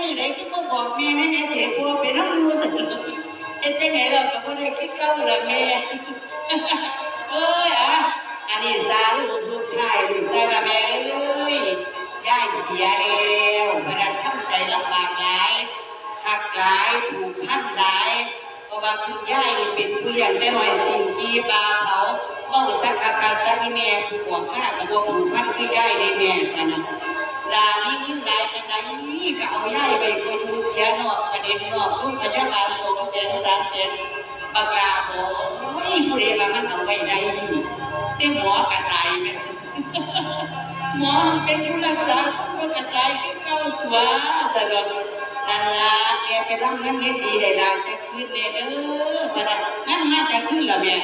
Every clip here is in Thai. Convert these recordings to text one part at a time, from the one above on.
มือไหนก็บอกแม่แม่แม่เสียพัวไปน้ำมูสิเฮ็ดจังไหนเราก็บ่ได้คิดเก่าละแม่เอ้ยอะอันนี้สาลูกลูกชายลูกชายว่าแม่เอ้ยยายเสียแล้วพนักทำใจลำบากหลายหักหลายผูกพันหลายเพราะว่าคุณยายเป็นผู้เลี้ยงแต่หน้อยสิ่งกีปลาเผาเบ้าสักคาคาซะอีแม่ผู้หวงข้ากับบัวผูกพันคือยายในแม่ปะนะลามีเงิ นหลายปานใดก็เอาย่ายไปก็อยู่เสียนอกประเด็นนอกรุ่นพยาบาลสองแสนสามแสนปากกาบอกโอ้ยผู้ใดมามันเอาไว้ได้แต่หมอกระตายแม่สิหมอเป็นผู้รักษาคนก็กระตายคือเก่าตัวสนุกนั่นละแม่ไปทำเงินเฮ็ดดีให้ลานจะคืนแน่เด้อมาได้งั้นมาจะคืนแล้วแม่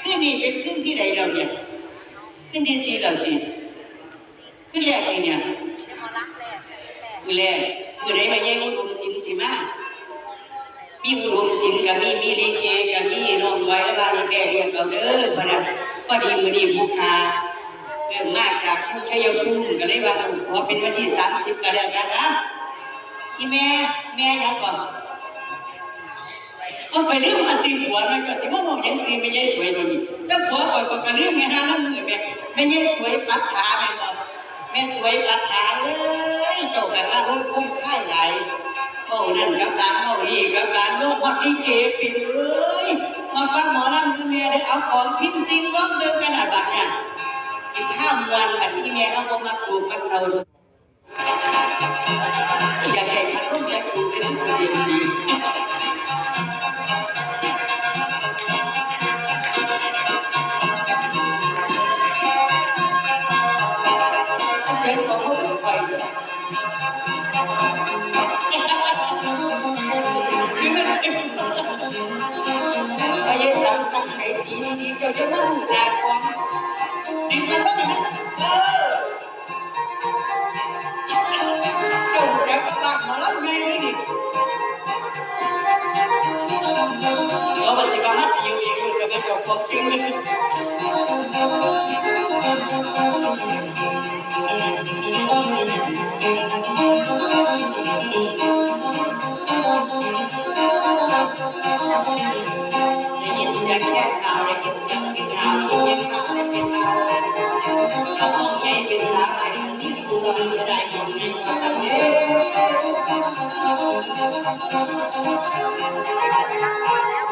คืนนี้เป็นคืนที่ใดแล้วเนี่ยคืนที่สี่แล้วนี่คืนแรกนี่เนี่ยารักแหละแหละ มือแรกมือไหนมาแย่งอุดมศิลป์สิมามีอุดมศิลป์กับมีมีลิเกกับมีน้องไว้แล้วบ้านให้แกเรียกเอาเด้อพะนะพอดีมือนี้ผู้ค้าเริ่มมาจากผู้ชัยภูมิก็เลยว่าขอเป็นวันที่30ก็แล้วกันนะอีแม่แม่ยังก่อนเอาไปเรื่องมาสีผัวมันก็สิว่าบอกยังสีไม่ใช่สวยบ่นี่แต่ผัวก่อยก็กระเรื่องแม่หาน้ำมือแม่แม่ใช่สวยปัดขาแม่บ่แม่สวยปัดขาเอ้ เจ้ากันว่ารถคุ้มค่ายหลายโอ้นั่นกับร้านโอ้นี่กับร้านลูกวัดลิเกปิดเอ้ยมาฟังหมอลำดูเมียได้เอาของพินซิงร้องเดิมกันอะบัดเนี่ยสิข้ามวันบัดที่เมียเราบ่มักสูบมักเศร้าเลยอยากแก่ขันรุ่มอยากดูเป็นสิ่งดี ดีดีๆเจ้าจะมาลูกหลานของดึงมันต้องมันเออเจ้าจะประกาศหมอลำไงเลยนี่เรามาสิมาฮัดอยู่อีกคนกับเจ้าของจริงเลย เสียงแค่ข่าวได้ยินเสียงกินข้าวกินเย็นข้าวได้เป็นเราถ้าต้องใหญ่เป็นสาวไอ้นี่กูกำลังจะได้ของจริงมาทำเอง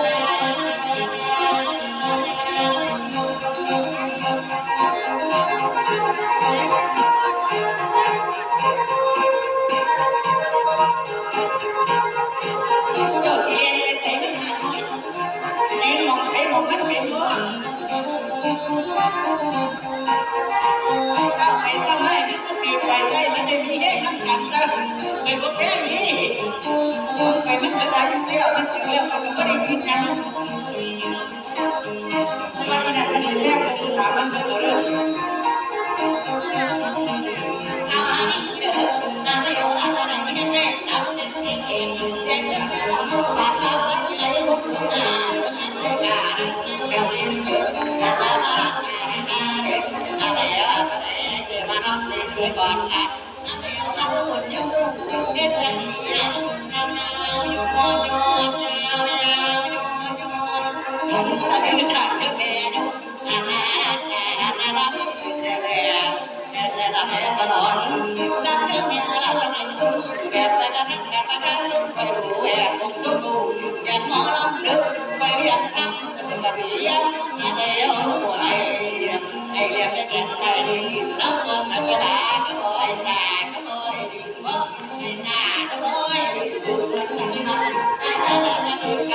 เจ้าไปเจ้าให้มันก็ตีไปใส่มันจะมีให้มันกันซะไปบ่แค่นี้ไปมันจะได้เสียมันถึงแล้วมันก็ได้คินะเพราะว่าที่นั่นมันถึงแรกก็คือถามมันก็เริ่มเอาอัน บอกอะนั่เราคนยังดุเด็ดสีอะนำเาอยู่ยอนยาวยาวยอนยอนยัง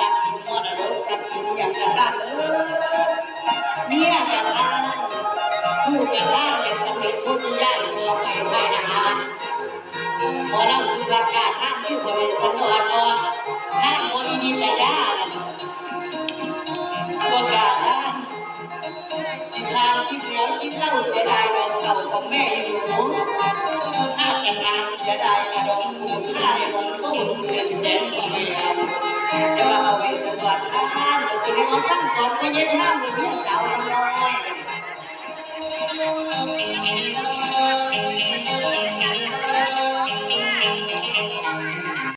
ตัดสินมรดรัพย์สินอยางกระด้างออเระด้างผู้กะด้าต่ยำเร็ผู้ที่ได้เมื่ไปไปนะคะพอเราคือราคท่านที่บริษัตัวอัวท่โมอินิตยาตัวกระด้ที่ทางที่เหลียวที่เล่าเสดายของเขาของแม่อยู่ถ้กางเสียดายกระดองกูถ้าได้อตู้เงินแสนกว่า Ninguém nada.